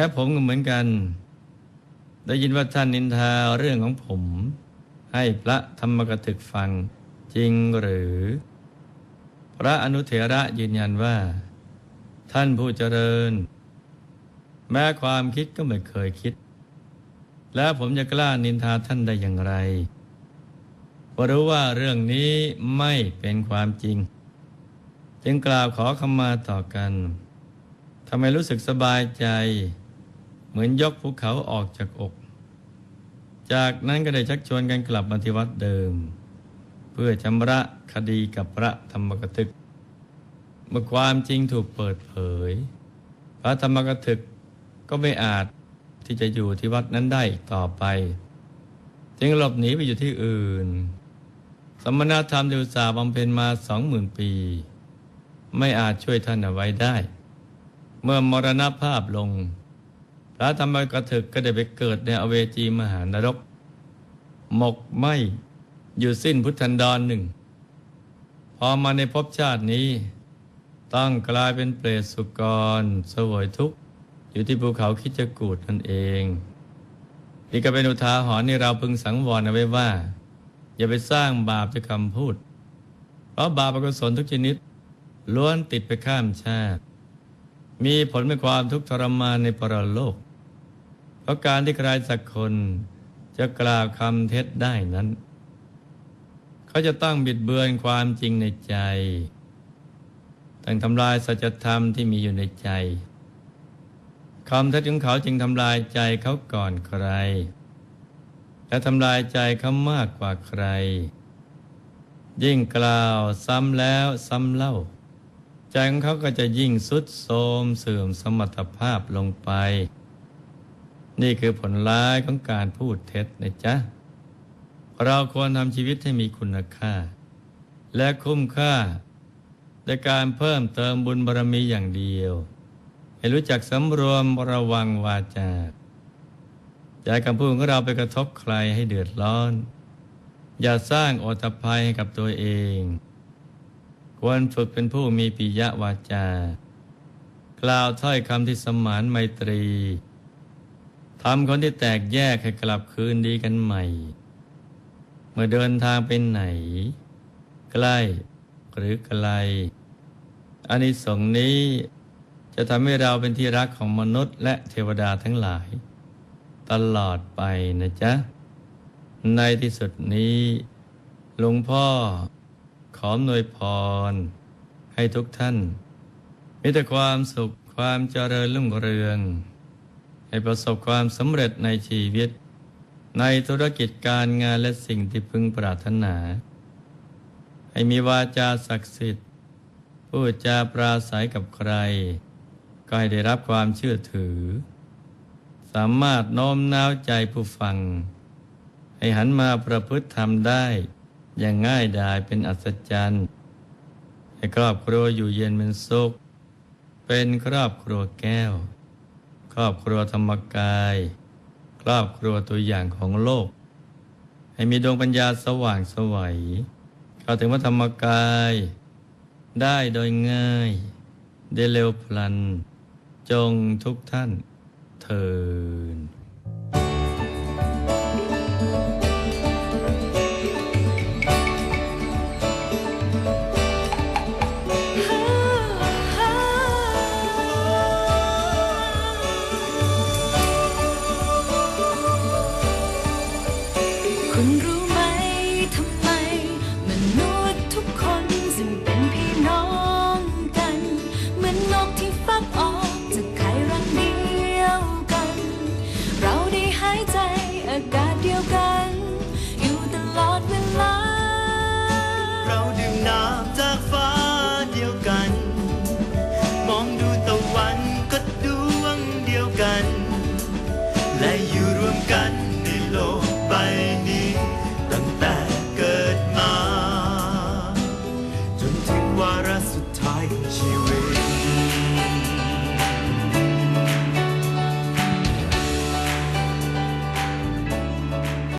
และผมก็เหมือนกัน ได้ยินว่าท่านนินทาเรื่องของผม ให้พระธรรมกถึกฟังจริงหรือ พระอนุเถระยืนยันว่า ท่านผู้เจริญ แม้ความคิดก็ไม่เคยคิด แล้วผมจะกล้านินทาท่านได้อย่างไรเพราะรู้ว่าเรื่องนี้ไม่เป็นความจริง จึงกล่าวขอขมาต่อกันทำไมรู้สึกสบายใจ มือนยกภูเขาออกจากอก จากนั้นก็ได้ชักชวนกันกลับมาที่วัดเดิม เพื่อชำระคดีกับพระธรรมกถึก เมื่อความจริงถูกเปิดเผย พระธรรมกถึกก็ไม่อาจที่จะอยู่ที่วัดนั้นได้อีกต่อไป จึงหลบหนีไปอยู่ที่อื่น สมณธรรมที่อุตสาบำเพ็ญมาสองหมื่นปี ไม่อาจช่วยท่านเอาไว้ได้ เมื่อมรณภาพลง พระธรรมกถึกก็ได้ไปเกิดในอเวจีมหานรก หมกไหมอยู่สิ้นพุทธันดรหนึ่ง พอมาในภพชาตินี้ ต้องกลายเป็นเปรตสุกรสวยทุกข์ อยู่ที่ภูเขาคิจกูดนั่นเอง นี่ก็เป็นอุทาหรณ์ที่เราพึงสังวรเอาไว้ว่า อย่าไปสร้างบาปจากคำพูด เพราะบาปอกุศลทุกชนิดล้วนติดไปข้ามชาติ มีผลเป็นความทุกข์ทรมานในปรโลก ราะการที่ใครสักคนจะกล่าวคำเท็จได้นั้น เขาจะต้องบิดเบือนความจริงในใจต้งทำลายสัจธรรมที่มีอยู่ในใจคำเท็จของเขาจึงทำลายใจเขาก่อนใคร และทำลายใจเขามากกว่าใคร ยิ่งกล่าวซ้ำแล้วซ้ำเล่า ใจของเขาก็จะยิ่งสุดโทรมเสื่อมสมรรถภาพลงไป นี่คือผลร้ายของการพูดเท็จนะจ๊ะ เราควรทำชีวิตให้มีคุณค่า และคุ้มค่าในการเพิ่มเติมบุญบารมีอย่างเดียว ให้รู้จักสำรวมระวังวาจาอย่าให้คำพูดของเราไปกระทบใครให้เดือดร้อน อย่าสร้างโอตภัยให้กับตัวเอง ควรฝึกเป็นผู้มีปิยวาจา กล่าวถ้อยคำที่สมานไมตรี ทำคนที่แตกแยกให้กลับคืนดีกันใหม่ เมื่อเดินทางไปไหน ใกล้หรือไกลอานิสงส์นี้จะทำให้เราเป็นที่รักของมนุษย์ และเทวดาทั้งหลาย ตลอดไปนะจ๊ะ ในที่สุดนี้หลวงพ่อขอหน่วยพร ให้ทุกท่าน มีแต่ความสุขความเจริญรุ่งเรือง ให้ประสบความสำเร็จในชีวิต ในธุรกิจการงานและสิ่งที่พึงปรารถนา ให้มีวาจาศักดิ์สิทธิ์พูดจาปราศัยกับใคร ก็ให้ได้รับความเชื่อถือ สามารถโน้มน้าวใจผู้ฟัง ให้หันมาประพฤติธรรมได้ อย่างง่ายดายเป็นอัศจรรย์ ให้ครอบครัวอยู่เย็นเป็นสุข เป็นครอบครัวแก้ว รอบครัวธรรมกาย ครอบครัวตัวอย่างของโลก ให้มีดวงปัญญาสว่างสวัยเข้าถึงพระธรรมกาย ได้โดยง่าย ได้เร็วพลัน จงทุกท่านเธอ คุณรู้ไหมทำไมมนุษย์ทุกคนซึ่งเป็นพี่น้องกัน เหมือนนกที่ฟักออกจากไข่รังเดียวกัน เราได้หายใจอากาศเดียวกัน อยู่ตลอดเวลา เราดื่มน้ำจากฟ้าเดียวกัน มองดูตะวันก็ดวงเดียวกัน และอยู่รวมกัน